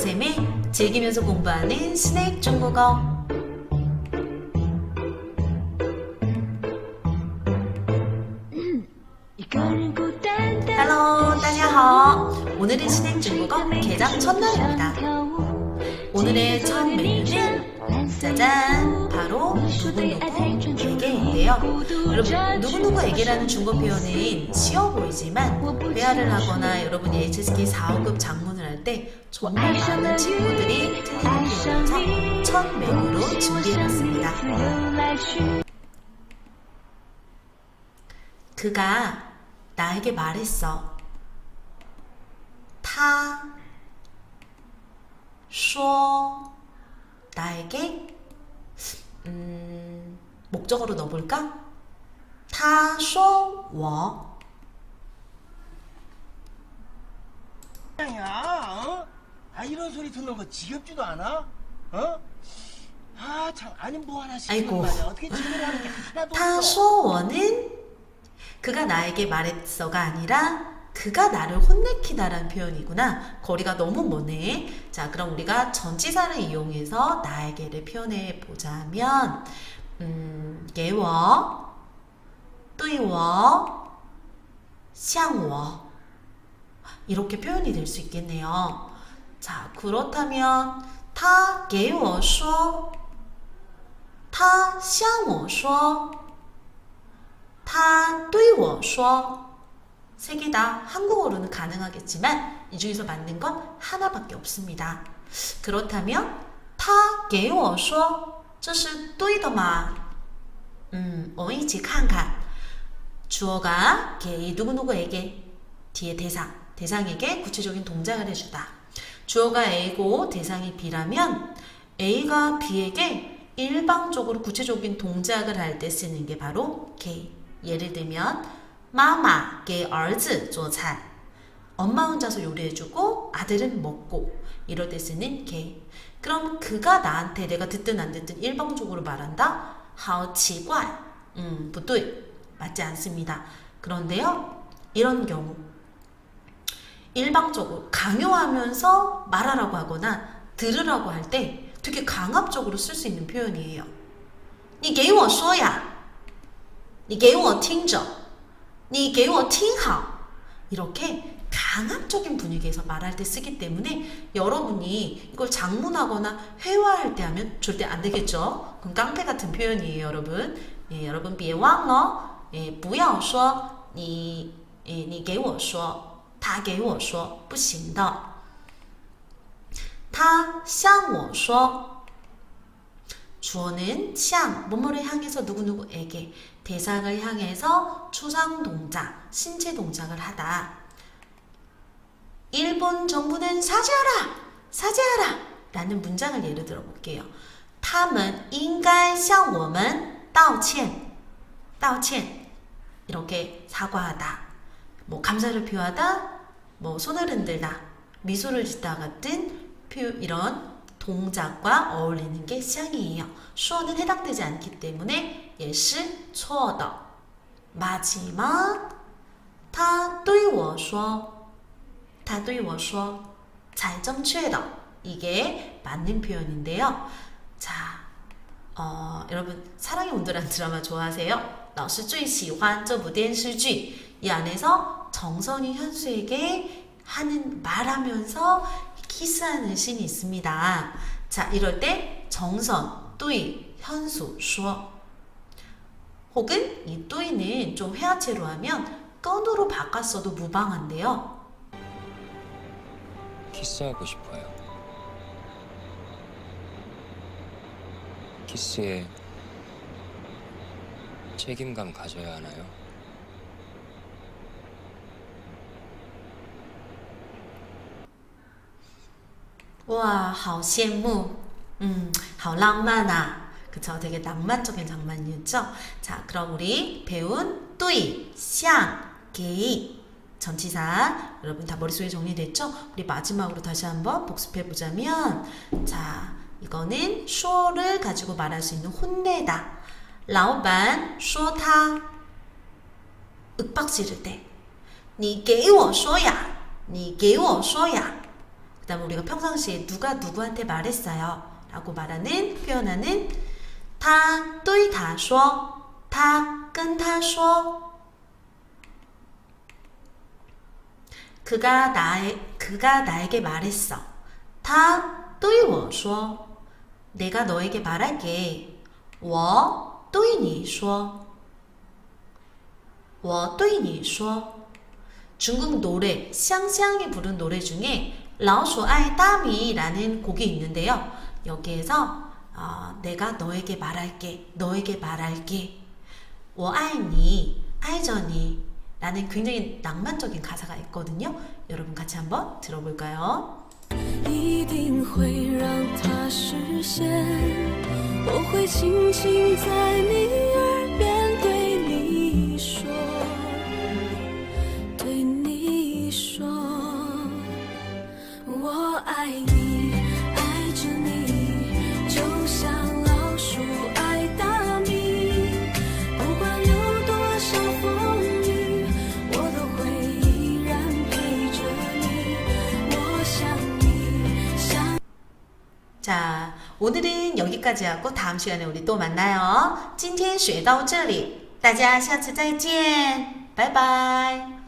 쌤의 즐기면서 공부하는 스낵 중국어. Hello，大家好。 오늘은 스낵 중국어 개장 첫날입니다. 오늘의 첫 메뉴는 짜잔 바로 누구누구 에게인데요. 여러분 누구누구에게라는 중국 표현은 쉬워 보이지만 회화를 하거나 여러분이 HSK 4호급 작문 있는데 정말 많은 친구들이 트리니티에서 첫 메뉴로 준비해봤습니다. 그가 나에게 말했어. 타, 쇼, 나에게 음, 목적으로 넣어볼까? 타, 쇼, 워. 呀。 아 이런 소리 듣는 거 지겹지도 않아? 어? 아 참 아니 뭐 하나 싶은 아이고. 말이야 어떻게 질문을 하는 게 하나도 他 없어 说我는 그가 나에게 말했어가 아니라 그가 나를 혼내키다라는 표현이구나. 거리가 너무 머네. 자, 그럼 우리가 전치사를 이용해서 나에게를 표현해 보자면, 음, 给我,对我,向我. 이렇게 표현이 될 수 있겠네요. 자, 그렇다면, 他给我说,他向我说,他对我说. 세 개 다 한국어로는 가능하겠지만 이 중에서 맞는 건 하나밖에 없습니다. 그렇다면 他给我说这是对的吗? 음, 我们一起看看. 주어가 게 누구누구에게 뒤에 대상, 대상에게 구체적인 동작을 해주다. 주어가 A고 대상이 B라면 A가 B에게 일방적으로 구체적인 동작을 할 때 쓰는 게 바로 K. 예를 들면 마마 게 얼즈 조찬 엄마 혼자서 요리해주고 아들은 먹고 이럴 때 쓰는 K. 그럼 그가 나한테 내가 듣든 안 듣든 일방적으로 말한다. 하우치관. 음, 부뚜 맞지 않습니다. 그런데요, 이런 경우 일방적으로 강요하면서 말하라고 하거나 들으라고 할 때 되게 강압적으로 쓸 수 있는 표현이에요. 你给我说呀.你给我听着.你给我听好. 이렇게 강압적인 분위기에서 말할 때 쓰기 때문에 여러분이 이걸 장문하거나 회화할 때 하면 절대 안 되겠죠. 그럼 깡패 같은 표현이에요, 여러분. 예, 여러분 别忘了也不要说你诶你给我说 他给我说不行的他向我说 주어는 向 뭐뭐를 향해서 누구누구에게 대상을 향해서 추상 동작, 신체 동작을 하다. 일본 정부는 사죄하라! 사죄하라! 라는 문장을 예를 들어 볼게요. 他们应该向我们道歉.道歉. 이렇게 사과하다, 뭐 감사를 표하다, 뭐 손을 흔들다, 미소를 짓다 같은 표, 이런 동작과 어울리는 게 쌍이에요. 수어는 해당되지 않기 때문에 也是错的. 마지막 他对我说,他对我说,才正确的. 이게 맞는 표현인데요. 자, 어, 여러분 사랑의 온도란 드라마 좋아하세요? 老师最喜欢这部电视剧. 이 안에서 정선이 현수에게 하는 말하면서 키스하는 씬이 있습니다. 자, 이럴 때 정선, 对, 현수, 说. 혹은 이 对는 좀 회화체로 하면 건으로 바꿨어도 무방한데요. 키스하고 싶어요. 키스에 책임감 가져야 하나요? 와, 好羡慕. 음, 好浪漫啊. 그쵸? 되게 낭만적인 장면이었죠? 자, 그럼 우리 배운 对, 像, 给 전치사 여러분 다 머릿속에 정리됐죠? 우리 마지막으로 다시 한번 복습해 보자면 자, 이거는 说를 가지고 말할 수 있는 혼내다. 老板说他 윽박 지를 때, 你给我说呀,你给我说呀. 그다음에 우리가 평상시에 누가 누구한테 말했어요 라고 말하는 표현하는 他对他说他跟他说 그가 나의 그가 나에게 말했어. 他对我说 내가 너에게 말할게. 我 对你说我对你说 중국 노래 샹샹이 부른 노래 중에 老鼠爱大米라는 곡이 있는데요. 여기에서 어, 내가 너에게 말할게. 너에게 말할게. 我爱你, 爱着你 라는 굉장히 낭만적인 가사가 있거든요. 여러분 같이 한번 들어볼까요? 一定会让它实现。 我会轻轻在你耳边对你说，对你说，我爱你，爱着你，就像老鼠爱大米。不管有多少风雨，我都会依然陪着你。我想你，想。 자, 오늘은 여기까지 하고 다음 시간에 우리 또 만나요. 今天学到这里，大家下次再见，拜拜。